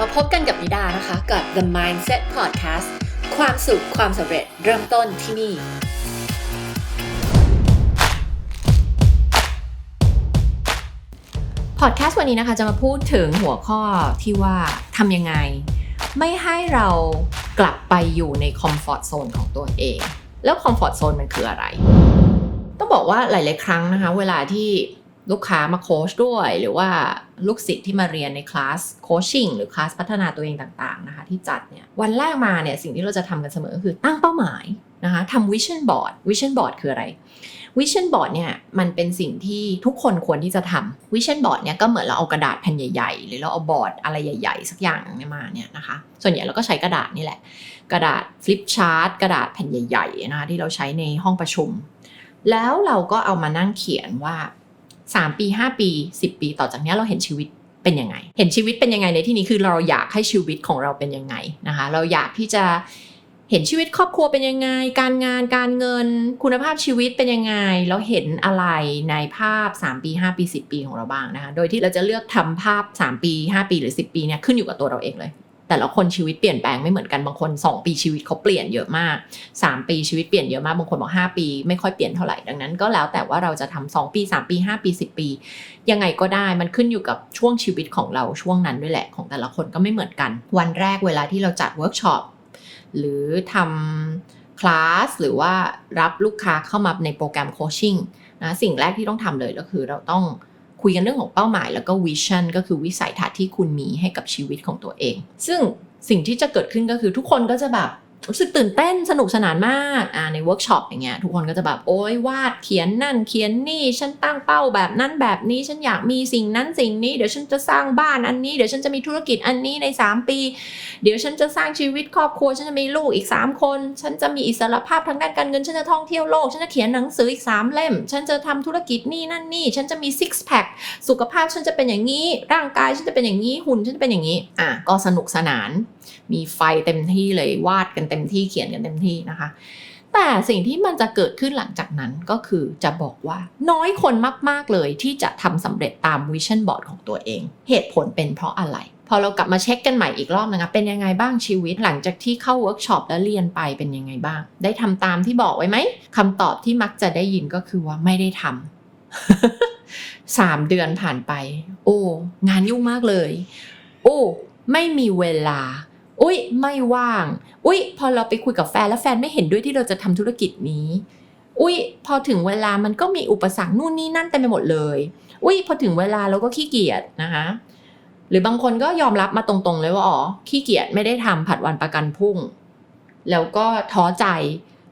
มาพบกันกับนิดานะคะกับ The Mindset Podcast ความสุขความสำเร็จเริ่มต้นที่นี่ พอดแคสต์วันนี้นะคะจะมาพูดถึงหัวข้อที่ว่าทำยังไง ไม่ให้เรากลับไปอยู่ในคอมฟอร์ทโซนของตัวเอง แล้วคอมฟอร์ทโซนมันคืออะไร ต้องบอกว่าหลาย ๆ ครั้งนะคะ เวลาที่ ลูกค้ามาโค้ชด้วย หรือว่าลูกศิษย์ที่มาเรียนในคลาสโคชชิ่งหรือคลาสพัฒนาตัวเองต่างๆนะคะที่จัดเนี่ยวันแรกมาเนี่ยสิ่งที่เราจะทำกันเสมอก็คือตั้งเป้าหมายนะคะทำวิชั่นบอร์ดวิชั่นบอร์ดคืออะไรวิชั่นบอร์ดเนี่ยมันเป็นสิ่งที่ทุกคนควรที่จะทำวิชั่นบอร์ดเนี่ยก็เหมือนเราเอากระดาษแผ่นใหญ่ๆ หรือเราเอาบอร์ดอะไรใหญ่ ๆ สักอย่างเนี่ยมาเนี่ยนะคะส่วนใหญ่เราก็ใช้กระดาษนี่แหละ กระดาษฟลิปชาร์ตกระดาษแผ่นใหญ่ๆนะคะที่เราใช้ในห้องประชุม แล้วเราก็เอามานั่งเขียนว่า 3 ปี 5 ปี 10 ปีต่อจากนี้เราเห็นชีวิตเป็นยังไง เห็นชีวิตเป็นยังไงในที่นี้คือเราอยากให้ชีวิตของเราเป็นยังไงนะคะ เราอยากที่จะเห็นชีวิตครอบครัวเป็นยังไง การงานการเงินคุณภาพชีวิตเป็นยังไงเราเห็นอะไรในภาพ 3 ปี 5 ปี 10 ปีของเราบ้างนะคะ โดยที่เราจะเลือกทำภาพ 3 ปี 5 ปีหรือ 10 ปีเนี่ยขึ้นอยู่กับตัวเราเองเลย แต่ละคนชีวิตเปลี่ยนแปลงไม่เหมือนกันบางคน 2 ปีชีวิตเขาเปลี่ยนเยอะมาก 3 ปีชีวิตเปลี่ยนเยอะมากบางคนบอก5 ปีไม่ค่อยเปลี่ยนเท่าไหร่ดังนั้น ก็แล้วแต่ว่าเราจะทำ2ปี 3 ปี 5 ปี 10 ปี ยังไงก็ได้มันขึ้นอยู่กับช่วงชีวิตของเราช่วงนั้นด้วยแหละของแต่ละคนก็ไม่เหมือนกัน วันแรกเวลาที่เราจัดเวิร์กช็อปหรือทำคลาสหรือว่ารับลูกค้าเข้ามาในโปรแกรมโคชชิ่งนะสิ่งแรกที่ต้องทำเลยก็คือเราต้อง คุยกันเรื่องของเป้าหมายแล้วก็วิชั่นก็คือวิสัยทัศน์ที่คุณมีให้กับชีวิตของตัวเอง ซึ่งสิ่งที่จะเกิดขึ้นก็คือทุกคนก็จะแบบ รู้สึกตื่นเต้นสนุกสนานมากอ่าในเวิร์กช็อปอย่างเงี้ยทุกคนก็จะแบบโอ้ยวาดเขียนนั่นเขียนนี่ฉันตั้งเป้าแบบนั้นแบบนี้ฉันอยากมีสิ่งนั้นสิ่งนี้เดี๋ยวฉันจะสร้างบ้านอันนี้เดี๋ยวฉันจะมีธุรกิจอันนี้ใน 3 ปี เดี๋ยวฉันจะสร้างชีวิตครอบครัวฉันจะมีลูกอีก 3 คน ฉันจะมีอิสรภาพทางด้านการเงินฉันจะท่องเที่ยวโลกฉันจะเขียนหนังสืออีก 3 เล่ม ฉันจะทำธุรกิจนี่นั่นนี่ฉันจะมีซิกแพคสุขภาพฉันจะเป็นอย่างนี้ร่างกายฉันจะเป็นอย่างนี้หุ่นฉันจะเป็นอย่างนี้อะก็สนุกสนาน มีไฟเต็มที่เลยวาดกันเต็มที่เขียนกันเต็มที่นะคะ แต่สิ่งที่มันจะเกิดขึ้นหลังจากนั้นก็คือจะบอกว่าน้อยคนมาก ๆ เลยที่จะทำสำเร็จตามวิชั่นบอร์ดของตัวเอง เหตุผลเป็นเพราะอะไร พอเรากลับมาเช็คกันใหม่อีกรอบนะคะเป็นยังไงบ้างชีวิตหลังจากที่เข้าเวิร์กช็อปแล้วเรียนไปเป็นยังไงบ้าง ได้ทำตามที่บอกไว้ไหมคำตอบที่มักจะได้ยินก็คือว่าไม่ได้ทำสามเดือนผ่านไป โอ้ งานยุ่งมากเลย โอ้ ไม่มีเวลา อุ้ยไม่ว่าง อุ้ยพอเราไปคุยกับแฟนแล้วแฟนไม่เห็นด้วยที่เราจะทำธุรกิจนี้ อุ้ยพอถึงเวลามันก็มีอุปสรรคนู่นนี่นั่นเต็มไปหมดเลย อุ้ยพอถึงเวลาเราก็ขี้เกียจนะคะ หรือบางคนก็ยอมรับมาตรงๆเลยว่าอ๋อขี้เกียจไม่ได้ทำผัดวันประกันพรุ่ง แล้วก็ท้อใจ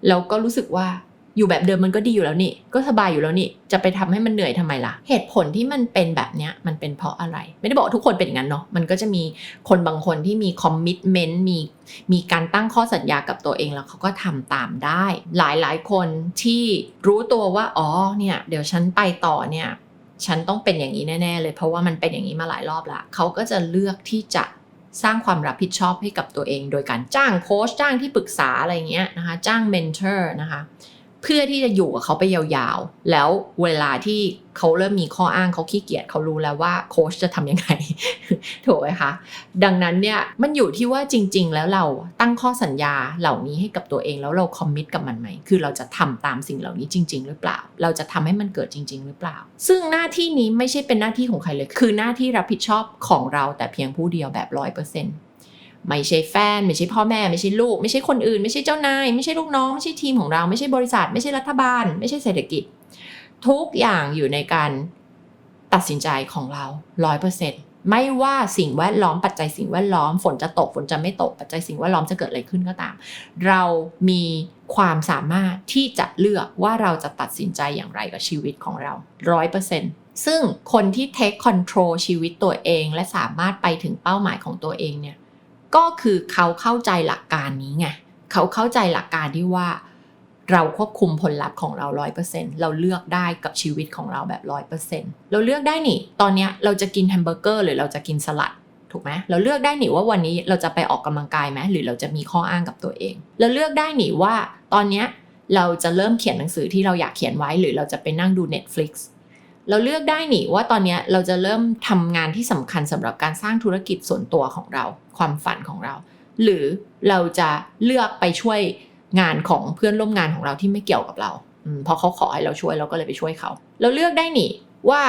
แล้วก็รู้สึกว่า อยู่แบบเดิมมันก็ดีอยู่แล้วนี่ ก็สบายอยู่แล้วนี่ จะไปทำให้มันเหนื่อยทำไมล่ะ เหตุผลที่มันเป็นแบบเนี้ยมันเป็นเพราะอะไร ไม่ได้บอกทุกคนเป็นอย่างนั้นเนาะ มันก็จะมีคนบางคนที่มีคอมมิชเมนต์ มีมีการตั้งข้อสัญญากับตัวเองแล้วเขาก็ทำตามได้ หลายหลายคนที่รู้ตัวว่า อ๋อ เนี่ย เดี๋ยวฉันไปต่อเนี่ย ฉันต้องเป็นอย่างนี้แน่ ๆ เลย เพราะว่ามันเป็นอย่างนี้มาหลายรอบละเขาก็จะเลือกที่จะสร้างความรับผิดชอบให้กับตัวเอง โดยการจ้างโค้ชจ้างที่ปรึกษาอะไรเงี้ยนะคะ จ้างเมนเทอร์นะคะ เพื่อที่จะอยู่กับเขาไปยาวๆ แล้วเวลาที่เขาเริ่มมีข้ออ้างเขาขี้เกียจเขารู้แล้วว่าโค้ชจะทำยังไง ถูกไหมคะ ดังนั้นเนี่ยมันอยู่ที่ว่าจริง ๆ แล้วเราตั้งข้อสัญญาเหล่านี้ให้กับตัวเองแล้วเราคอมมิตกับมันไหม คือเราจะทำตามสิ่งเหล่านี้จริง ๆ หรือเปล่า เราจะทำให้มันเกิดจริง ๆ หรือเปล่า ซึ่งหน้าที่นี้ไม่ใช่เป็นหน้าที่ของใครเลย คือหน้าที่รับผิดชอบของเราแต่เพียงผู้เดียวแบบร้อยเปอร์เซ็นต์ ไม่ใช่แฟน ไม่ใช่พ่อแม่ไม่ใช่ลูก ไม่ใช่คนอื่น ไม่ใช่เจ้านาย ไม่ใช่ลูกน้อง ไม่ใช่ทีมของเรา ไม่ใช่บริษัท ไม่ใช่รัฐบาล ไม่ใช่เศรษฐกิจ ทุกอย่างอยู่ในการตัดสินใจของเราร้อยเปอร์เซ็นต์ไม่ว่าสิ่งแวดล้อมปัจจัยสิ่งแวดล้อมฝนจะตกฝนจะไม่ตกปัจจัยสิ่งแวดล้อมจะเกิดอะไรขึ้นก็ตาม เรามีความสามารถที่จะเลือกว่าเราจะตัดสินใจอย่างไรกับชีวิตของเราร้อยเปอร์เซ็นต์ซึ่งคนที่ take control ชีวิตตัวเอง และสามารถไปถึงเป้าหมายของตัวเองเนี่ย ก็คือเขาเข้าใจหลักการนี้ไงเขาเข้าใจหลักการที่ว่า เราควบคุมผลลัพธ์ของเรา 100%เราเลือกได้กับชีวิตของเราแบบ 100%เราเลือกได้นี่ ตอนนี้เราจะกินแฮมเบอร์เกอร์หรือเราจะกินสลัดถูกไหมเราเลือกได้หนี่ว่าวันนี้เราจะไปออกกำลังกายไหมหรือเราจะมีข้ออ้างกับตัวเอง เราเลือกได้หนี่ว่าตอนนี้เราจะเริ่มเขียนหนังสือที่เราอยากเขียนไว้ หรือเราจะไปนั่งดู Netflix เราเลือกได้หนิว่าตอนนี้เราจะเริ่มทำงานที่สำคัญสำหรับการสร้างธุรกิจส่วนตัวของเรา ความฝันของเรา หรือเราจะเลือกไปช่วยงานของเพื่อนร่วมงานของเราที่ไม่เกี่ยวกับเราพอเขาขอให้เราช่วยเราก็เลยไปช่วยเขา เราเลือกได้หนิว่า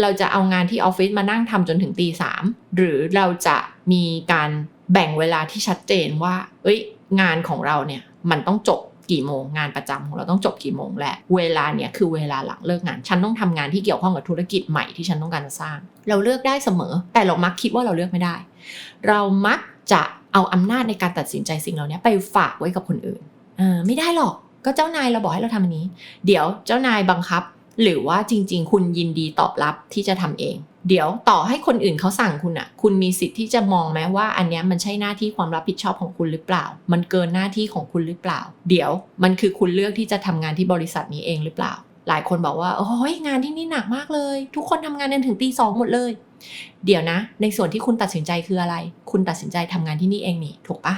เราจะเอางานที่ออฟฟิศมานั่งทำจนถึงตีสามหรือเราจะมีการแบ่งเวลาที่ชัดเจนว่า เอ้ย งานของเราเนี่ยมันต้องจบ กี่โมงงานประจำของเราต้องจบกี่โมงแหละเวลาเนี่ยคือเวลาหลังเลิกงาน ฉันต้องทำงานที่เกี่ยวข้องกับธุรกิจใหม่ที่ฉันต้องการจะสร้าง เราเลือกได้เสมอ แต่เรามักคิดว่าเราเลือกไม่ได้ เรามักจะเอาอำนาจในการตัดสินใจสิ่งเหล่านี้ไปฝากไว้กับคนอื่นอ่าไม่ได้หรอกก็เจ้านายเราบอกให้เราทำอันนี้ เดี๋ยวเจ้านายบังคับ หรือว่าจริง ๆ คุณยินดีตอบรับที่จะทำเอง เดี๋ยวต่อให้คนอื่นเขาสั่งคุณอะคุณมีสิทธิ์ที่จะมองไหมว่า อันนี้มันใช่หน้าที่ความรับผิดชอบของคุณหรือเปล่า มันเกินหน้าที่ของคุณหรือเปล่า เดี๋ยวมันคือคุณเลือกที่จะทำงานที่บริษัทนี้เองหรือเปล่า หลายคนบอกว่าโอ้ยงานที่นี่หนักมากเลย ทุกคนทำงานกันถึงตีสองหมดเลย เดี๋ยวนะ ในส่วนที่คุณตัดสินใจคืออะไร คุณตัดสินใจทำงานที่นี่เองนี่ถูกปะ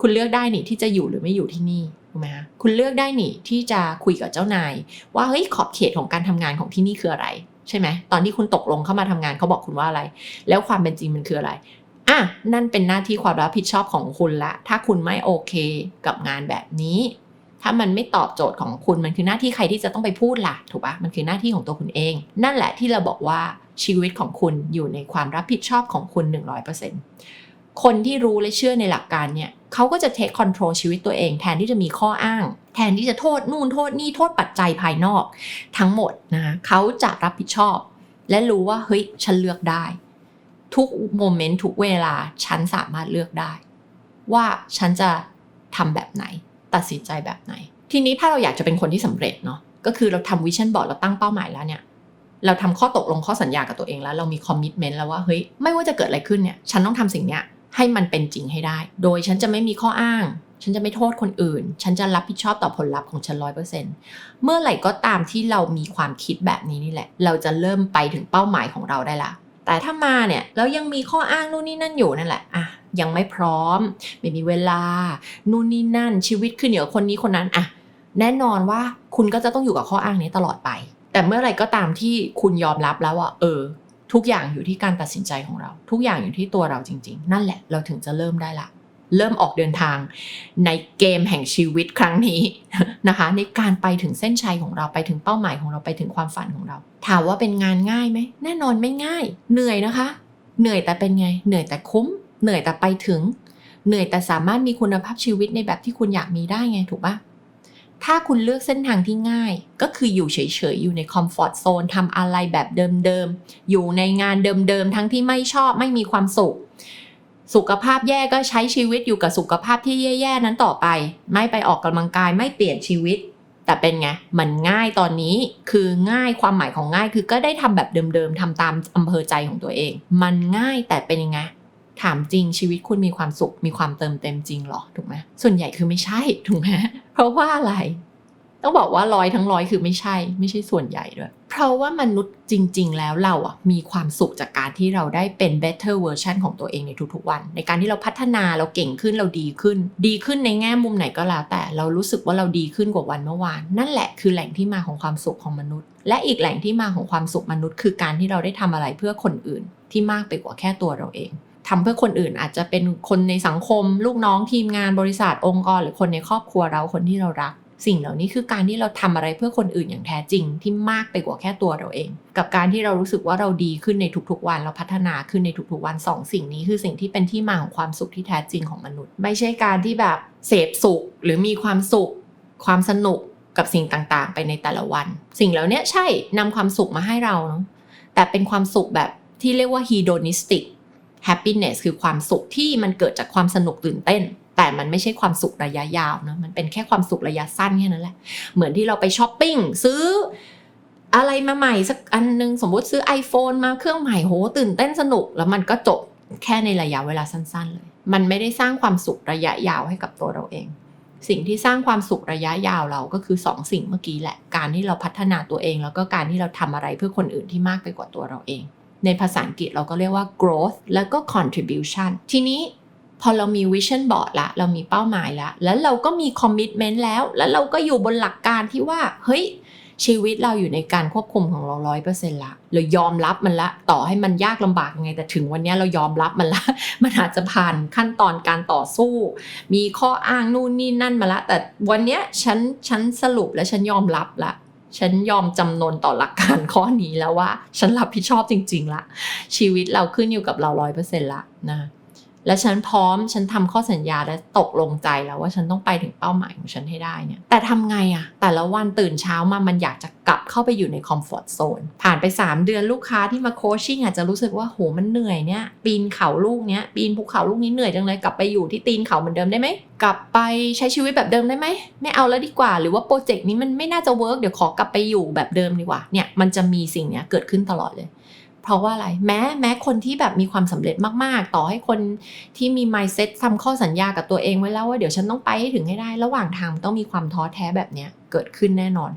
คุณเลือกได้นี่ที่จะอยู่หรือไม่อยู่ที่นี่ ถูกไหมคะคุณเลือกได้นี่ที่จะคุยกับเจ้านาย ว่าเฮ้ยขอบเขตของการทำงานของที่นี่คืออะไร ใช่ไหมตอนที่คุณตกลงเข้ามาทำงานเขาบอกคุณว่าอะไร แล้วความเป็นจริงมันคืออะไรอะนั่นเป็นหน้าที่ความรับผิดชอบของคุณละ ถ้าคุณไม่โอเคกับงานแบบนี้ ถ้ามันไม่ตอบโจทย์ของคุณมันคือหน้าที่ใครที่จะต้องไปพูดล่ะ ถูกปะมันคือหน้าที่ของตัวคุณเอง นั่นแหละที่เราบอกว่าชีวิตของคุณอยู่ในความรับผิดชอบของคุณ 100%คนที่รู้และเชื่อในหลักการเนี่ย เขาก็จะเทคคอนโทรลชีวิตตัวเองแทนที่จะมีข้ออ้าง แทนที่จะโทษนู่นโทษนี่โทษปัจจัยภายนอก ทั้งหมดนะคะเขาจะรับผิดชอบ และรู้ว่าเฮ้ยฉันเลือกได้ ทุกโมเมนต์ทุกเวลาฉันสามารถเลือกได้ ว่าฉันจะทำแบบไหน ตัดสินใจแบบไหน ทีนี้ถ้าเราอยากจะเป็นคนที่สำเร็จเนาะก็คือเราทำวิชั่นบอร์ดเราตั้งเป้าหมายแล้วเนี่ยเราทำข้อตกลงข้อสัญญากับตัวเองแล้ว เรามีคอมมิชเมนต์แล้วว่าเฮ้ยไม่ว่าจะเกิดอะไรขึ้นเนี่ย ฉันต้องทำสิ่งเนี้ย ให้มันเป็นจริงให้ได้ โดยฉันจะไม่มีข้ออ้าง ฉันจะไม่โทษคนอื่น ฉันจะรับผิดชอบต่อผลลัพธ์ของฉันร้อยเปอร์เซ็นต์เมื่อไหร่ก็ตามที่เรามีความคิดแบบนี้นี่แหละ เราจะเริ่มไปถึงเป้าหมายของเราได้ละ แต่ถ้ามาเนี่ยแล้วยังมีข้ออ้างนู่นนี่นั่นอยู่นั่นแหละอะยังไม่พร้อม ไม่มีเวลา นู่นนี่นั่น ชีวิตขึ้นเหนือคนนี้คนนั้นอะแน่นอนว่าคุณก็จะต้องอยู่กับข้ออ้างนี้ตลอดไป แต่เมื่อไหร่ก็ตามที่คุณยอมรับแล้วว่าเออ ทุกอย่างอยู่ที่การตัดสินใจของเรา ทุกอย่างอยู่ที่ตัวเราจริง ๆ นั่นแหละเราถึงจะเริ่มได้ละเริ่มออกเดินทางในเกมแห่งชีวิตครั้งนี้นะคะ ในการไปถึงเส้นชัยของเราไปถึงเป้าหมายของเราไปถึงความฝันของเรา ถามว่าเป็นงานง่ายไหมแน่นอนไม่ง่าย เหนื่อยนะคะ เหนื่อยแต่เป็นไง เหนื่อยแต่คุ้ม เหนื่อยแต่ไปถึง เหนื่อยแต่สามารถมีคุณภาพชีวิตในแบบที่คุณอยากมีได้ไงถูกปะ ถ้าคุณเลือกเส้นทางที่ง่าย ก็คืออยู่เฉยๆ อยู่ในคอมฟอร์ทโซนทำอะไรแบบเดิมๆ อยู่ในงานเดิมๆ ทั้งที่ไม่ชอบไม่มีความสุข สุขภาพแย่ก็ใช้ชีวิตอยู่กับสุขภาพที่แย่ๆ นั้นต่อไป ไม่ไปออกกำลังกายไม่เปลี่ยนชีวิต แต่เป็นไง มันง่ายตอนนี้คือง่ายความหมายของง่ายคือก็ได้ทำแบบเดิมๆทำตามอำเภอใจของตัวเอง มันง่ายแต่เป็นยังไง ถามจริงชีวิตคุณมีความสุขมีความเติมเต็มจริงเหรอถูกไหมส่วนใหญ่คือไม่ใช่ถูกไหมเพราะว่าอะไร ต้องบอกว่าร้อยทั้งร้อยคือไม่ใช่ ไม่ใช่ส่วนใหญ่ด้วย เพราะว่ามนุษย์จริง ๆ แล้วเราอะมีความสุขจากการที่เราได้เป็น better version ของตัวเองในทุกๆวัน ในการที่เราพัฒนาเราเก่งขึ้นเราดีขึ้น ดีขึ้นในแง่มุมไหนก็แล้ว แต่เรารู้สึกว่าเราดีขึ้นกว่าวันเมื่อวาน นั่นแหละคือแหล่งที่มาของความสุขของมนุษย์ และอีกแหล่งที่มาของความสุขมนุษย์ คือการที่เราได้ทำอะไรเพื่อคนอื่น ที่มากไปกว่าแค่ตัวเราเอง ทำเพื่อคนอื่นอาจจะเป็นคนในสังคม ลูกน้องทีมงานบริษัทองค์กร หรือคนในครอบครัวเราคนที่เรารัก สิ่งเหล่านี้คือการที่เราทำอะไรเพื่อคนอื่นอย่างแท้จริงที่มากไปกว่าแค่ตัวเราเอง กับการที่เรารู้สึกว่าเราดีขึ้นในทุกๆ วันเราพัฒนาขึ้นในทุกๆวันสองสิ่งนี้คือสิ่งที่เป็นที่มาของความสุขที่แท้จริงของมนุษย์ ไม่ใช่การที่แบบเสพสุขหรือมีความสุข ความสนุกกับสิ่งต่างๆ ไปในแต่ละวัน สิ่งเหล่านี้ใช่นำความสุขมาให้เราเนาะแต่เป็นความสุขแบบที่เรียกว่า hedonistic happiness คือความสุขที่มันเกิดจากความสนุกตื่นเต้น แต่มันไม่ใช่ความสุขระยะยาวนะมันเป็นแค่ความสุขระยะสั้นแค่นั้นแหละเหมือนที่เราไปช้อปปิ้งซื้ออะไรมาใหม่สักอันนึงสมมติซื้อ iPhone มาเครื่องใหม่โหตื่นเต้นสนุกแล้วมันก็จบแค่ในระยะเวลาสั้นๆเลย มันไม่ได้สร้างความสุขระยะยาวให้กับตัวเราเอง สิ่งที่สร้างความสุขระยะยาวเราก็คือสองสิ่งเมื่อกี้แหละ การที่เราพัฒนาตัวเอง แล้วก็การที่เราทำอะไรเพื่อคนอื่นที่มากไปกว่าตัวเราเอง ในภาษาอังกฤษเราก็เรียกว่า growth แล้วก็ contribution ทีนี้พอเรามี vision board ละ เรามีเป้าหมายละ แล้วเราก็มี commitment แล้ว แล้วเราก็อยู่บนหลักการที่ว่า เฮ้ย ชีวิตเราอยู่ในการควบคุมของเราร้อยเปอร์เซ็นต์ละ เรายอมรับมันละ ต่อให้มันยากลำบากยังไง แต่ถึงวันนี้เรายอมรับมันละ มันอาจจะผ่านขั้นตอนการต่อสู้ มีข้ออ้างนู่นนี่นั่นมาละ แต่วันนี้ฉัน ฉันสรุปและฉันยอมรับละ ฉันยอมจำนนต่อหลักการข้อนี้แล้วว่า ฉันรับผิดชอบจริง ๆ ละ ชีวิตเราขึ้นอยู่กับเราร้อยเปอร์เซ็นต์ละนะ และฉันพร้อมฉันทำข้อสัญญาและตกลงใจแล้วว่าฉันต้องไปถึงเป้าหมายของฉันให้ได้เนี่ยแต่ทำไงอะแต่ละวันตื่นเช้ามามันอยากจะกลับเข้าไปอยู่ในคอมฟอร์ทโซนผ่านไป 3 เดือนลูกค้าที่มาโคชชิ่งอาจจะรู้สึกว่าโหมันเหนื่อยเนี่ยปีนเขาลูกเนี้ยปีนภูเขาลูกนี้เหนื่อยจังเลยกลับไปอยู่ที่ตีนเขาเหมือนเดิมได้ไหมกลับไปใช้ชีวิตแบบเดิมได้ไหมไม่เอาแล้วดีกว่า หรือว่าโปรเจกต์นี้มันไม่น่าจะเวิร์กเดี๋ยวขอกลับไปอยู่แบบเดิมดีกว่าเนี่ยมันจะมีสิ่งเนี้ยเกิดขึ้นตลอดเลย เพราะว่าอะไร แม้แม้คนที่แบบมีความสำเร็จมาก ๆ ต่อให้คนที่มี mindset ทำข้อสัญญากับตัวเองไว้แล้วว่าเดี๋ยวฉันต้องไปให้ถึงให้ได้ ระหว่างทางมันต้องมีความท้อแท้แบบเนี้ยเกิดขึ้นแน่นอน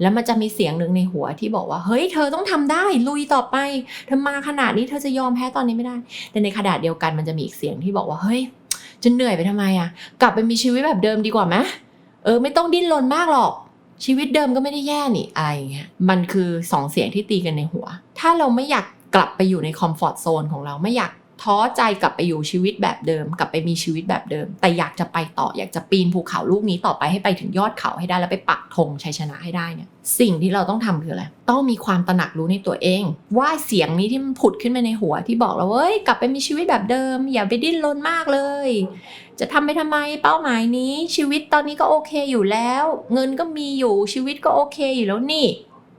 แล้วมันจะมีเสียงหนึ่งในหัวที่บอกว่าเฮ้ยเธอต้องทำได้ลุยต่อไปเธอมาขนาดนี้เธอจะยอมแพ้ตอนนี้ไม่ได้ แต่ในขณะเดียวกันมันจะมีอีกเสียงที่บอกว่าเฮ้ยจะเหนื่อยไปทำไมอะกลับไปมีชีวิตแบบเดิมดีกว่าไหมเออไม่ต้องดิ้นรนมากหรอก ชีวิตเดิมก็ไม่ได้แย่นี่อะไรเงี้ยมันคือสองเสียงที่ตีกันในหัว ถ้าเราไม่อยากกลับไปอยู่ในคอมฟอร์ทโซนของเราไม่อยาก ท้อใจกลับไปอยู่ชีวิตแบบเดิม กลับไปมีชีวิตแบบเดิม แต่อยากจะไปต่ออยากจะปีนภูเขาลูกนี้ต่อไปให้ไปถึงยอดเขาให้ได้แล้วไปปักธงชัยชนะให้ได้เนี่ยสิ่งที่เราต้องทำคืออะไรต้องมีความตระหนักรู้ในตัวเอง ว่าเสียงนี้ที่มันผุดขึ้นมาในหัวที่บอกเราเว้ยกลับไปมีชีวิตแบบเดิม อย่าไปดิ้นรนมากเลย จะทำไปทำไมเป้าหมายนี้ ชีวิตตอนนี้ก็โอเคอยู่แล้ว เงินก็มีอยู่ชีวิตก็โอเคอยู่แล้วนี่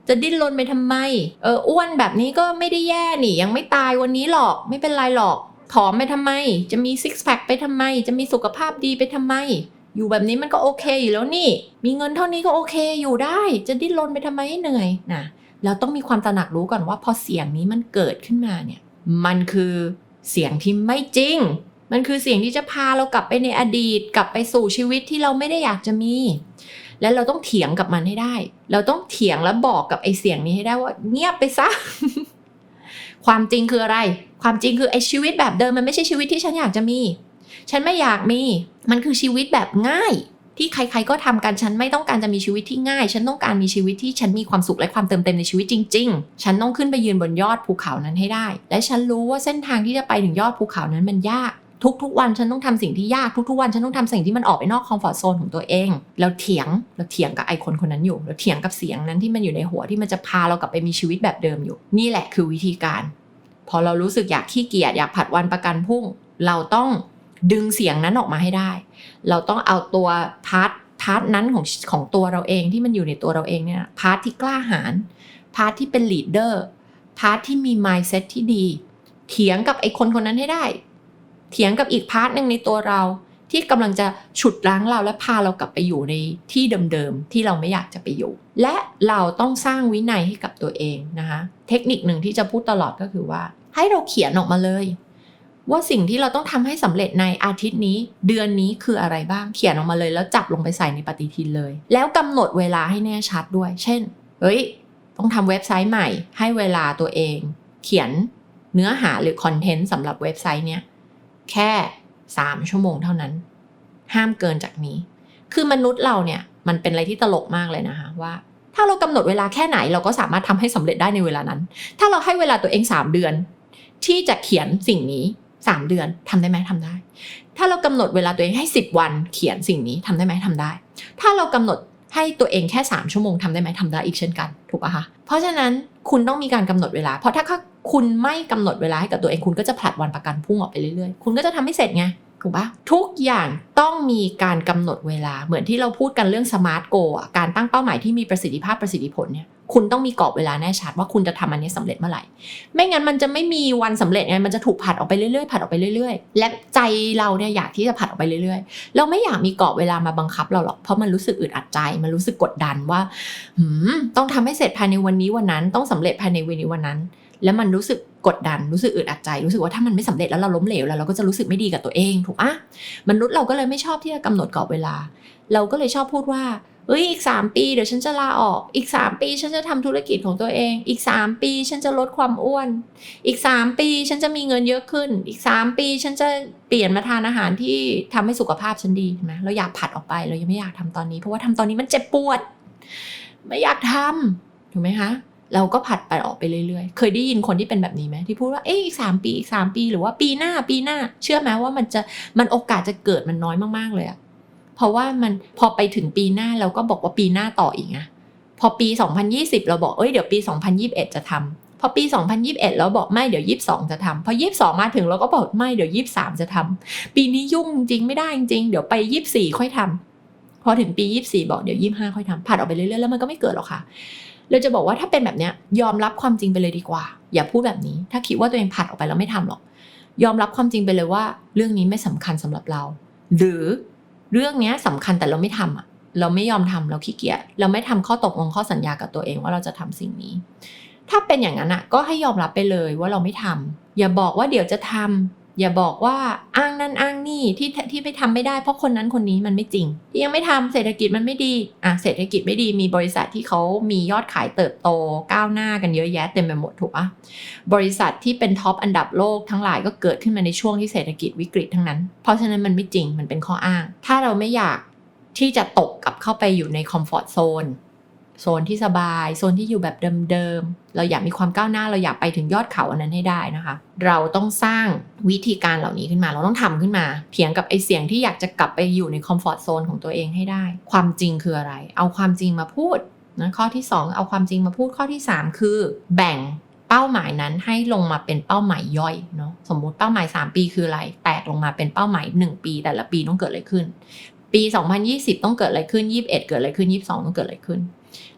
จะดิ้นรนไปทำไม เอออ้วนแบบนี้ก็ไม่ได้แย่นี่ ยังไม่ตายวันนี้หรอกไม่เป็นไรหรอกผอมไปทำไม จะมีซิกแพคไปทำไม จะมีสุขภาพดีไปทำไม อยู่แบบนี้มันก็โอเคอยู่แล้วนี่ มีเงินเท่านี้ก็โอเคอยู่ได้ จะดิ้นรนไปทำไมให้เหนื่อยนะเราต้องมีความตระหนักรู้ก่อนว่าพอเสียงนี้มันเกิดขึ้นมาเนี่ย มันคือเสียงที่ไม่จริง มันคือเสียงที่จะพาเรากลับไปในอดีต กลับไปสู่ชีวิตที่เราไม่ได้อยากจะมี และเราต้องเถียงกับมันให้ได้ เราต้องเถียงและบอกกับไอ้เสียงนี้ให้ได้ว่า เงียบไปซะ ความจริงคืออะไร ความจริงคือไอ้ชีวิตแบบเดิมมันไม่ใช่ชีวิตที่ฉันอยากจะมี ฉันไม่อยากมี มันคือชีวิตแบบง่าย ที่ใคร ๆ ก็ทำกันฉันไม่ต้องการจะมีชีวิตที่ง่าย ฉันต้องการมีชีวิตที่ฉันมีความสุขและความเติมเต็มในชีวิตจริง ๆ ฉันต้องขึ้นไปยืนบนยอดภูเขานั้นให้ได้ และฉันรู้ว่าเส้นทางที่จะไปถึงยอดภูเขานั้นมันยาก ทุกๆวันฉันต้องทำสิ่งที่ยากทุกๆวันฉันต้องทำสิ่งที่มันออกไปนอกคอมฟอร์ทโซนของตัวเองแล้วเถียงเราเถียงกับไอคนคนนั้นอยู่เราเถียงกับเสียงนั้นที่มันอยู่ในหัวที่มันจะพาเรากลับไปมีชีวิตแบบเดิมอยู่ นี่แหละคือวิธีการ พอเรารู้สึกอยากขี้เกียจอยากผัดวันประกันพรุ่ง เราต้องดึงเสียงนั้นออกมาให้ได้ เราต้องเอาตัวพาร์ทพาร์ทนั้นของของตัวเราเองที่มันอยู่ในตัวเราเองเนี่ยพาร์ทที่กล้าหาญพาร์ทที่เป็นลีดเดอร์พาร์ทที่มี mindset ที่ดี เถียงกับไอ้คนคนนั้นให้ได้ เถียงกับอีกพาร์ทหนึ่งในตัวเรา ที่กำลังจะฉุดรั้งเราและพาเรากลับไปอยู่ในที่เดิมๆที่เราไม่อยากจะไปอยู่ และเราต้องสร้างวินัยให้กับตัวเองนะคะเทคนิคหนึ่งที่จะพูดตลอดก็คือว่า ให้เราเขียนออกมาเลย ว่าสิ่งที่เราต้องทำให้สำเร็จในอาทิตย์นี้ เดือนนี้คืออะไรบ้างเขียนออกมาเลย แล้วจับลงไปใส่ในปฏิทินเลย แล้วกำหนดเวลาให้แน่ชัดด้วย เช่น เฮ้ย ต้องทำเว็บไซต์ใหม่ ให้เวลาตัวเอง เขียนเนื้อหาหรือคอนเทนต์สำหรับเว็บไซต์เนี้ย แค่ 3 ชั่วโมงเท่านั้น ห้ามเกินจากนี้ คือมนุษย์เราเนี่ยมันเป็นอะไรที่ตลกมากเลยนะคะว่า ถ้าเรากำหนดเวลาแค่ไหนเราก็สามารถทำให้สำเร็จได้ในเวลานั้น ถ้าเราให้เวลาตัวเอง 3 เดือน ที่จะเขียนสิ่งนี้ 3 เดือนทำได้ไหมทำได้ ถ้าเรากำหนดเวลาตัวเองให้ 10 วันเขียนสิ่งนี้ทำได้ไหมทำได้ ถ้าเรากำหนด ให้ตัวเองแค่ 3 ชั่วโมงทำได้ไหมทำได้อีกเช่นกันถูกปะคะเพราะฉะนั้นคุณต้องมีการกำหนดเวลา เพราะถ้าคุณไม่กำหนดเวลาให้กับตัวเองคุณก็จะผลัดวันประกันพรุ่งออกไปเรื่อยๆ คุณก็จะทำไม่เสร็จไง ถูกปะทุกอย่างต้องมีการกำหนดเวลาเหมือนที่เราพูดกันเรื่องสมาร์ทโกะการตั้งเป้าหมายที่มีประสิทธิภาพประสิทธิผลเนี่ยคุณต้องมีกรอบเวลาแน่ชัดว่าคุณจะทำอันนี้สำเร็จเมื่อไหร่ ไม่งั้นมันจะไม่มีวันสำเร็จไงมันจะถูกผัดออกไปเรื่อยๆผัดออกไปเรื่อยๆ และใจเราเนี่ยอยากที่จะผัดออกไปเรื่อยๆ เราไม่อยากมีกรอบเวลามาบังคับเราหรอกเพราะมันรู้สึกอึดอัดใจ มันรู้สึกกดดันว่าต้องทำให้เสร็จภายในวันนี้วันนั้น ต้องสำเร็จภายในวันนี้วันนั้น แล้วมันรู้สึกกดดันรู้สึกอึดอัดใจรู้สึกว่าถ้ามันไม่สำเร็จแล้วเราล้มเหลวแล้วเราก็จะรู้สึกไม่ดีกับตัวเองถูกปะมนุษย์เราก็เลยไม่ชอบที่จะกำหนดกรอบเวลา เราก็เลยชอบพูดว่าเอ้ยอีก 3 ปีเดี๋ยวฉันจะลาออก อีก 3 ปีฉันจะทำธุรกิจของตัวเอง อีก 3 ปีฉันจะลดความอ้วน อีก 3 ปีฉันจะมีเงินเยอะขึ้น อีก 3 ปีฉันจะเปลี่ยนมาทานอาหารที่ทำให้สุขภาพฉันดีใช่ไหมเราอยากผัดออกไปเรายังไม่อยากทำตอนนี้ เพราะว่าทำตอนนี้มันเจ็บปวด ไม่อยากทำถูกไหมคะ เราก็ผัดไปออกไปเรื่อยๆ เคยได้ยินคนที่เป็นแบบนี้ไหมที่พูดว่าเอ๊ะอีกสามปีอีกสามปีหรือว่าปีหน้าปีหน้า เชื่อไหมว่ามันจะมันโอกาสจะเกิดมันน้อยมากๆเลยอะเพราะว่ามันพอไปถึงปีหน้าเราก็บอกว่าปีหน้าต่ออีกไงพอปี 2020 เราบอกเอ้ยเดี๋ยวปี 2021 จะทำพอปี 2021 เราบอกไม่เดี๋ยว 22 จะทำพอ 22 มาถึงเราก็บอกไม่เดี๋ยว 23 จะทำปีนี้ยุ่งจริงไม่ได้จริง เดี๋ยวไป 24 ค่อยทำพอถึงปี 24 บอกเดี๋ยว 25 ค่อยทำผัดออกไปเรื่อยๆแล้วมันก็ไม่เกิดหรอกค่ะ เราจะบอกว่าถ้าเป็นแบบเนี้ยยอมรับความจริงไปเลยดีกว่า อย่าพูดแบบนี้ ถ้าคิดว่าตัวเองผัดออกไปแล้วไม่ทำหรอก ยอมรับความจริงไปเลยว่า เรื่องนี้ไม่สำคัญสำหรับเรา หรือเรื่องเนี้ยสำคัญแต่เราไม่ทำอะ เราไม่ยอมทำเราขี้เกียจเราไม่ทำข้อตกลงข้อสัญญากับตัวเองว่าเราจะทำสิ่งนี้ ถ้าเป็นอย่างนั้นอะ ก็ให้ยอมรับไปเลยว่าเราไม่ทำอย่าบอกว่าเดี๋ยวจะทำ อย่าบอกว่าอ้างนั่นอ้างนี่ที่ที่ไม่ทำไม่ได้เพราะคนนั้นคนนี้มันไม่จริง ที่ยังไม่ทำเศรษฐกิจมันไม่ดีอะเศรษฐกิจไม่ดีมีบริษัทที่เขามียอดขายเติบโตก้าวหน้ากันเยอะแยะเต็มไปหมดถูกปะบริษัทที่เป็นท็อปอันดับโลกทั้งหลายก็เกิดขึ้นมาในช่วงที่เศรษฐกิจวิกฤตทั้งนั้น เพราะฉะนั้นมันไม่จริงมันเป็นข้ออ้าง ถ้าเราไม่อยากที่จะตกกลับเข้าไปอยู่ในคอมฟอร์ทโซน โซนที่สบาย โซนที่อยู่แบบเดิมๆ เราอยากมีความก้าวหน้า เราอยากไปถึงยอดเขาอันนั้นให้ได้นะคะ เราต้องสร้างวิธีการเหล่านี้ขึ้นมา เราต้องทำขึ้นมา เถียงกับไอเสียงที่อยากจะกลับไปอยู่ในคอมฟอร์ทโซนของตัวเองให้ได้ ความจริงคืออะไร เอาความจริงมาพูดนะข้อที่ 2 เอาความจริงมาพูดข้อที่ 3 คือ แบ่งเป้าหมายนั้นให้ลงมาเป็นเป้าหมายย่อยเนาะสมมุติเป้าหมาย 3 ปีคืออะไร แตกลงมาเป็นเป้าหมาย 1 ปี แต่ละปีต้องเกิดอะไรขึ้น ปี 2020 ต้องเกิดอะไรขึ้น 21 เกิดอะไรขึ้น 22 ต้องเกิดอะไรขึ้น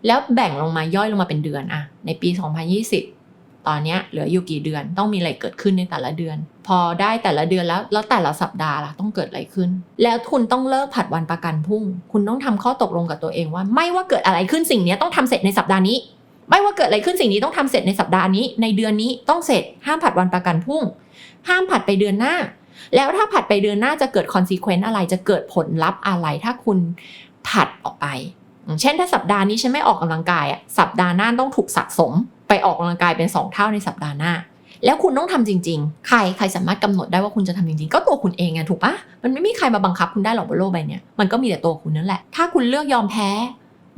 แล้วแบ่งลงมาย่อยลงมาเป็นเดือนอะในปี 2020 ตอนเนี้ยเหลืออยู่กี่เดือนต้องมีอะไรเกิดขึ้นในแต่ละเดือน พอได้แต่ละเดือนแล้วแล้วแต่ละสัปดาห์ล่ะต้องเกิดอะไรขึ้น แล้วคุณต้องเลิกผัดวันประกันพรุ่ง คุณต้องทำข้อตกลงกับตัวเองว่า ไม่ว่าเกิดอะไรขึ้นสิ่งนี้ต้องทำเสร็จในสัปดาห์นี้ ไม่ว่าเกิดอะไรขึ้นสิ่งนี้ต้องทำเสร็จในสัปดาห์นี้ ในเดือนนี้ต้องเสร็จห้ามผัดวันประกันพรุ่ง ห้ามผัดไปเดือนหน้าแล้วถ้าผัดไปเดือนหน้าจะเกิดคอนซีเควนต์อะไรจะเกิดผลลัพธ์อะไรถ้าคุณผัดออกไป เช่นถ้าสัปดาห์นี้ฉันไม่ออกกำลังกายอะสัปดาห์หน้าต้องถูกสะสม ไปออกกำลังกายเป็น 2 เท่าในสัปดาห์หน้า แล้วคุณต้องทำจริง ๆ ใครใครสามารถกำหนดได้ว่าคุณจะทำจริงๆ ก็ตัวคุณเองไงถูกปะมันไม่มีใครมาบังคับคุณได้หรอกบนโลกใบนี้มันก็มีแต่ตัวคุณนั่นแหละ ถ้าคุณเลือกยอมแพ้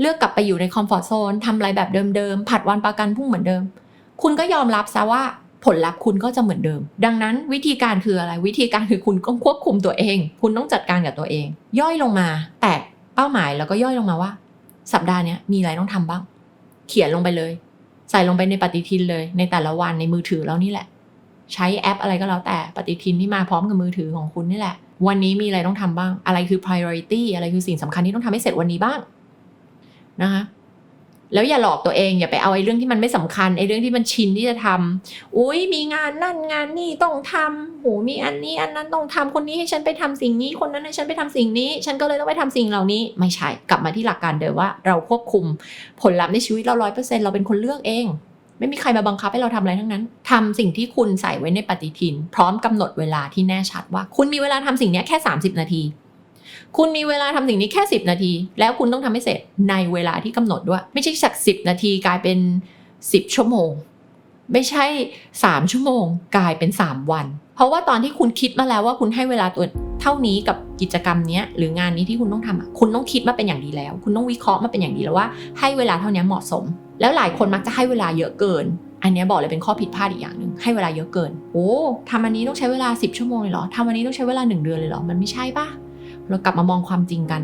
เลือกกลับไปอยู่ในคอมฟอร์ทโซนทำอะไรแบบเดิมๆผัดวันประกันพรุ่งเหมือนเดิม คุณก็ยอมรับซะว่าผลลัพธ์คุณก็จะเหมือนเดิม ดังนั้นวิธีการคืออะไร วิธีการคือคุณต้องควบคุมตัวเอง คุณต้องจัดการกับตัวเอง ย่อยลงมา แตกเป้าหมายแล้วก็ย่อยลงมาว่า สัปดาห์เนี้ยมีอะไรต้องทำบ้าง เขียนลงไปเลย ใส่ลงไปในปฏิทินเลย ในแต่ละวันในมือถือแล้วนี่แหละ ใช้แอปอะไรก็แล้วแต่ปฏิทินที่มาพร้อมกับมือถือของคุณนี่แหละ วันนี้มีอะไรต้องทำบ้าง อะไรคือ priority อะไรคือสิ่งสำคัญที่ต้องทำให้เสร็จวันนี้บ้างนะคะ แล้วอย่าหลอกตัวเองอย่าไปเอาไอ้เรื่องที่มันไม่สำคัญไอ้เรื่องที่มันชินที่จะทำอุ้ยมีงานนั่นงานนี่ต้องทำโหมีอันนี้อันนั้นต้องทำคนนี้ให้ฉันไปทำสิ่งนี้ คนนั้นให้ฉันไปทำสิ่งนี้ ฉันก็เลยต้องไปทำสิ่งเหล่านี้ ไม่ใช่กลับมาที่หลักการเดิมว่าเราควบคุมผลลัพธ์ในชีวิตเราร้อยเปอร์เซ็นต์เราเป็นคนเลือกเอง ไม่มีใครมาบังคับให้เราทำอะไรทั้งนั้นทำสิ่งที่คุณใส่ไว้ในปฏิทิน พร้อมกำหนดเวลาที่แน่ชัดว่า คุณมีเวลาทำสิ่งนี้แค่ 30 นาที คุณมีเวลาทำสิ่งนี้แค่ 10 นาที แล้วคุณต้องทำให้เสร็จในเวลาที่กำหนดด้วย ไม่ใช่จาก 10 นาทีกลายเป็น 10 ชั่วโมง ไม่ใช่ 3 ชั่วโมง กลายเป็น 3 วัน เพราะว่าตอนที่คุณคิดมาแล้วว่าคุณให้เวลาตัวเท่านี้กับกิจกรรมนี้หรืองานนี้ที่คุณต้องทำคุณต้องคิดมาเป็นอย่างดีแล้ว คุณต้องวิเคราะห์มาเป็นอย่างดีแล้วว่าให้เวลาเท่านี้เหมาะสม แล้วหลายคนมักจะให้เวลาเยอะเกินอันนี้บอกเลยเป็นข้อผิดพลาดอีกอย่างหนึ่งให้เวลาเยอะเกิน โอ้ทำอันนี้ต้องใช้เวลา 10 ชั่วโมงเลยเหรอทำอันนี้ต้องใช้เวลา 1 เดือนเลยเหรอ มันไม่ใช่ปะ เรากลับมามองความจริงกัน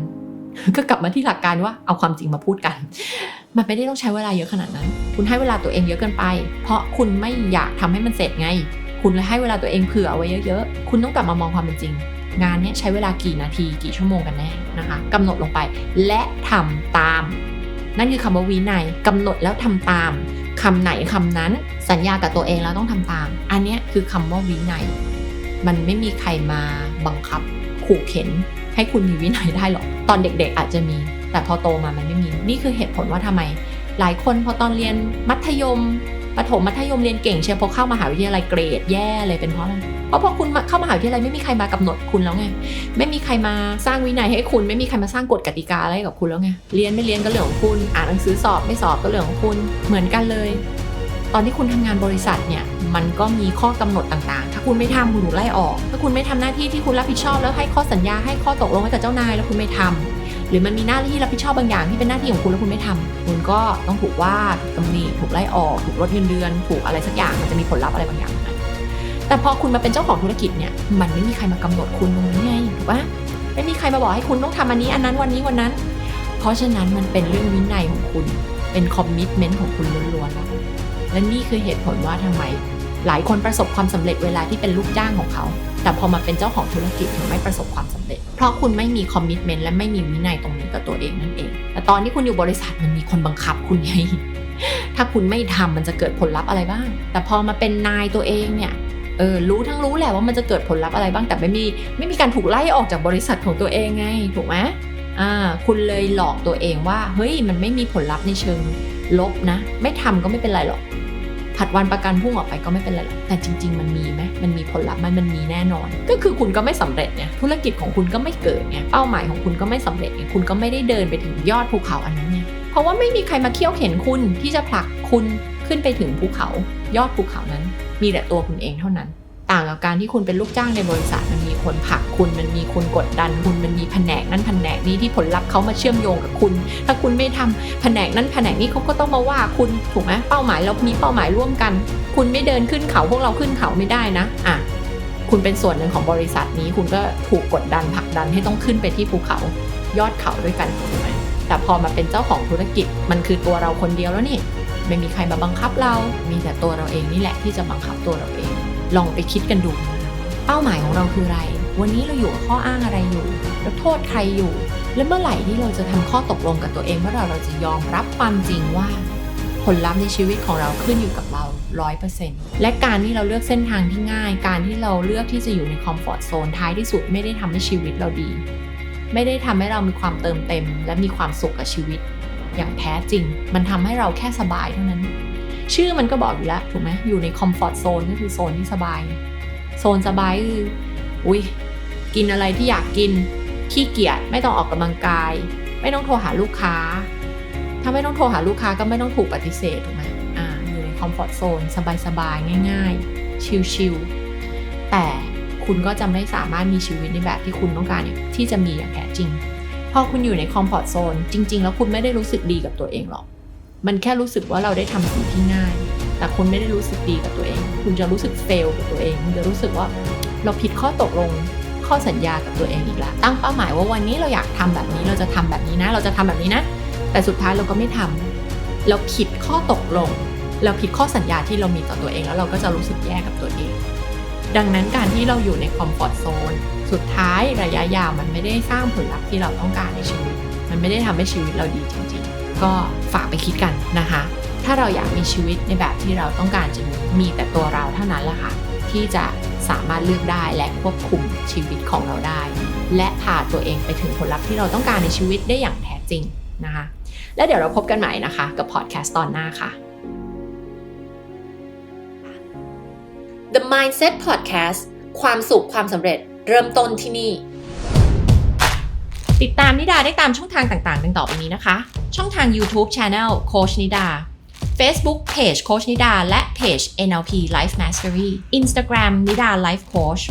ก็กลับมาที่หลักการว่าเอาความจริงมาพูดกัน มันไม่ได้ต้องใช้เวลาเยอะขนาดนั้น คุณให้เวลาตัวเองเยอะเกินไป เพราะคุณไม่อยากทำให้มันเสร็จไง คุณเลยให้เวลาตัวเองเผื่อเอาไว้เยอะๆ คุณต้องกลับมามองความเป็นจริง งานนี้ใช้เวลากี่นาทีกี่ชั่วโมงกันแน่นะคะกำหนดลงไปและทำตาม นั่นคือคำว่าวินัยกำหนดแล้วทำตามคำไหนคำนั้นสัญญากับตัวเองแล้วต้องทำตาม อันนี้คือคำว่าวินัยมันไม่มีใครมาบังคับขู่เข็น ให้คุณมีวินัยได้หรอก ตอนเด็กๆอาจจะมี แต่พอโตมามันไม่มี นี่คือเหตุผลว่าทำไม หลายคนพอตอนเรียนมัธยมประถมมัธยมเรียนเก่งเชียวพอเข้ามหาวิทยาลัยเกรดแย่เลยเป็นเพราะอะไรเพราะพอคุณเข้ามหาวิทยาลัยไม่มีใครมากำหนดคุณแล้วไง ไม่มีใครมาสร้างวินัยให้คุณ ไม่มีใครมาสร้างกฎกติกาอะไรกับคุณแล้วไง เรียนไม่เรียนก็เรื่องของคุณ อ่านหนังสือสอบไม่สอบก็เรื่องของคุณ เหมือนกันเลย ตอนที่คุณทำงานบริษัทเนี่ยมันก็มีข้อกำหนดต่างๆ ถ้าคุณไม่ทำคุณถูกไล่ออก ถ้าคุณไม่ทำหน้าที่ที่คุณรับผิดชอบแล้วให้ข้อสัญญาให้ข้อตกลงไว้กับเจ้านายแล้วคุณไม่ทำรือมันมีหน้าที่รับผิดชอบบางอย่างที่เป็นหน้าที่ของคุณแล้วคุณไม่ทำคุณก็ต้องถูกว่าถูกตำหนิถูกไล่ออก ถูกลดเงินเดือน ถูกอะไรสักอย่างมันจะมีผลลัพธ์อะไรบางอย่างนะแต่พอคุณมาเป็นเจ้าของธุรกิจเนี่ยมันไม่มีใครมากำหนดคุณตรงนี้ไงถูกปะไม่มีใครมาบอกให้คุณต้องทำอันนี้อันนั้นวันนี้วันนั้น เพราะฉะนั้นมันเป็นเรื่องวินัยของคุณ เป็นคอมมิชเมนต์ของคุณล้วนๆแล้ว และนี่คือเหตุผลว่าทำไม หลายคนประสบความสำเร็จเวลาที่เป็นลูกจ้างของเขา แต่พอมาเป็นเจ้าของธุรกิจถึงไม่ประสบความสำเร็จ เพราะคุณไม่มีคอมมิชเมนต์และไม่มีวินัยตรงนี้กับตัวเองนั่นเอง แต่ตอนที่คุณอยู่บริษัทมันมีคนบังคับคุณไงถ้าคุณไม่ทำมันจะเกิดผลลัพธ์อะไรบ้าง แต่พอมาเป็นนายตัวเองเนี่ยเออรู้ทั้งรู้แหละว่ามันจะเกิดผลลัพธ์อะไรบ้างแต่ไม่มีไม่มีการถูกไล่ออกจากบริษัทของตัวเองไงถูกไหมอ่าคุณเลยหลอกตัวเองว่า เฮ้ยมันไม่มีผลลัพธ์ในเชิงลบนะ ไม่ทำก็ไม่เป็นไรหรอก ผัดวันประกันพรุ่งออกไปก็ไม่เป็นไรหรอกแต่จริง ๆ มันมีไหมมันมีผลลัพธ์มันมันมีแน่นอน ก็คือคุณก็ไม่สำเร็จเนี่ยธุรกิจของคุณก็ไม่เกิดไงเป้าหมายของคุณก็ไม่สำเร็จไงคุณก็ไม่ได้เดินไปถึงยอดภูเขาอันนั้นเนี่ยเพราะว่าไม่มีใครมาเคี่ยวเข็นคุณที่จะผลักคุณขึ้นไปถึงภูเขา ยอดภูเขานั้น มีแต่ตัวคุณเองเท่านั้น ต่างกับการที่คุณเป็นลูกจ้างในบริษัทมันมีคนผลักคุณมันมีคนกดดันคุณมันมีแผนกนั้นแผนกนี้ที่ผลลัพธ์เขามาเชื่อมโยงกับคุณ ถ้าคุณไม่ทำแผนกนั้นแผนกนี้เขาก็ต้องมาว่าคุณถูกไหมเป้าหมายเรามีเป้าหมายร่วมกัน คุณไม่เดินขึ้นเขาพวกเราขึ้นเขาไม่ได้นะอะคุณเป็นส่วนหนึ่งของบริษัทนี้ คุณก็ถูกกดดันผลักดันให้ต้องขึ้นไปที่ภูเขา ยอดเขาด้วยกันถูกไหมแต่พอมาเป็นเจ้าของธุรกิจมันคือตัวเราคนเดียวแล้วนี่ไม่มีใครมาบังคับเรา มีแต่ตัวเราเองนี่แหละที่จะบังคับตัวเราเอง ลองไปคิดกันดู เป้าหมายของเราคืออะไร วันนี้เราอยู่กับข้ออ้างอะไรอยู่ แล้วโทษใครอยู่ และเมื่อไหร่ที่เราจะทำข้อตกลงกับตัวเองว่าเราเราจะยอมรับความจริงว่า ผลลัพธ์ในชีวิตของเราขึ้นอยู่กับเราร้อยเปอร์เซ็นต์และการที่เราเลือกเส้นทางที่ง่าย การที่เราเลือกที่จะอยู่ในคอมฟอร์ทโซนท้ายที่สุดไม่ได้ทำให้ชีวิตเราดี ไม่ได้ทำให้เรามีความเติมเต็ม และมีความสุขกับชีวิต อย่างแท้จริง มันทำให้เราแค่สบายเท่านั้น ชื่อมันก็บอกอยู่แล้วถูกไหมอยู่ในคอมฟอร์ทโซนก็คือโซนที่สบาย โซนสบายคืออุ้ยกินอะไรที่อยากกินขี้เกียจไม่ต้องออกกำลังกาย ไม่ต้องโทรหาลูกค้า ถ้าไม่ต้องโทรหาลูกค้าก็ไม่ต้องถูกปฏิเสธถูกไหมอ่าอยู่ในคอมฟอร์ทโซนสบายๆง่าย ๆ ชิลๆแต่คุณก็จะไม่สามารถมีชีวิตในแบบที่คุณต้องการเนี่ยที่จะมีอย่างแท้จริง พอคุณอยู่ในคอมฟอร์ทโซนจริง ๆ แล้วคุณไม่ได้รู้สึกดีกับตัวเองหรอก มันแค่รู้สึกว่าเราได้ทำสิ่งที่ง่าย แต่คุณไม่ได้รู้สึกดีกับตัวเอง คุณจะรู้สึกเฟลกับตัวเอง คุณจะรู้สึกว่าเราผิดข้อตกลงข้อสัญญากับตัวเองอีกแล้ว ตั้งเป้าหมายว่าวันนี้เราอยากทำแบบนี้เราจะทำแบบนี้นะ เราจะทำแบบนี้นะ แต่สุดท้ายเราก็ไม่ทำเราผิดข้อตกลง เราผิดข้อสัญญาที่เรามีต่อตัวเอง แล้วเราก็จะรู้สึกแย่กับตัวเอง ดังนั้นการที่เราอยู่ในคอมฟอร์ทโซนสุดท้ายระยะยาวมันไม่ได้สร้างผลลัพธ์ที่เราต้องการในชีวิต มันไม่ได้ทำให้ชีวิตเราดีจริงๆ ก็ฝากไปคิดกันนะคะ ถ้าเราอยากมีชีวิตในแบบที่เราต้องการจะมีมีแต่ตัวเราเท่านั้นแหละค่ะที่จะสามารถเลือกได้และควบคุมชีวิตของเราได้ และพาตัวเองไปถึงผลลัพธ์ที่เราต้องการในชีวิตได้อย่างแท้จริงนะคะ และเดี๋ยวเราพบกันใหม่นะคะ กับพอดแคสต์ตอนหน้าค่ะ The Mindset Podcast ความสุขความสำเร็จเริ่มต้นที่นี่ ติดตามนิดาได้ตามช่องทางต่างๆ ดังต่อไปนี้นะคะ ช่องทาง YouTube Channel โคชนิดา Facebook Page โคชนิดา และ Page NLP Life Mastery Instagram นิดา Life Coach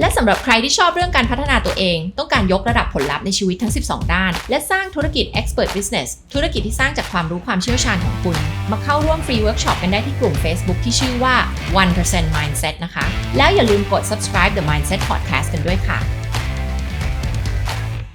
และสำหรับใครที่ชอบเรื่องการพัฒนาตัวเอง ต้องการยกระดับผลลัพธ์ในชีวิตทั้ง 12 ด้าน และสร้างธุรกิจ Expert Business ธุรกิจที่สร้างจากความรู้ความเชี่ยวชาญของคุณ มาเข้าร่วมฟรีเวิร์กช็อปกันได้ที่กลุ่ม Facebook ที่ชื่อว่า 1% Mindset นะคะ แล้วอย่าลืมกด subscribe the Mindset Podcast กันด้วยค่ะ